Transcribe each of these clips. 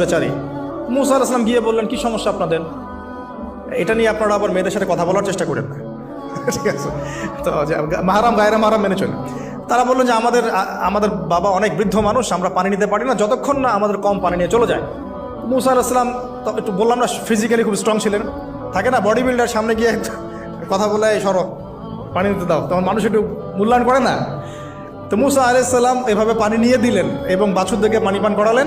বেচারি। মুসা আল ইসলাম গিয়ে বললেন, কি সমস্যা আপনাদের? এটা নিয়ে আপনারা আবার মেয়েদের সাথে কথা বলার চেষ্টা করেন না। ঠিক আছে? তো যে, মাহারাম গায়রা মাহারাম মেনে চলে। তারা বললেন যে, আমাদের আমাদের বাবা অনেক বৃদ্ধ মানুষ, আমরা পানি নিতে পারি না, যতক্ষণ না আমাদের কম পানি নিয়ে চলে যায়। মুসা আল ইসলাম তো একটু বললাম না ফিজিক্যালি খুব স্ট্রং ছিলেন। থাকে না বডি বিল্ডার সামনে গিয়ে কথা বলে, "এই সরো, পানি নিতে দাও। তখন মানুষ একটু মূল্যায়ন করে না। তো মুসা আলাইসাল্লাম এভাবে পানি নিয়ে দিলেন এবং বাছুর বাছুরদেরকে পানি পান করালেন।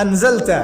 আনজালতা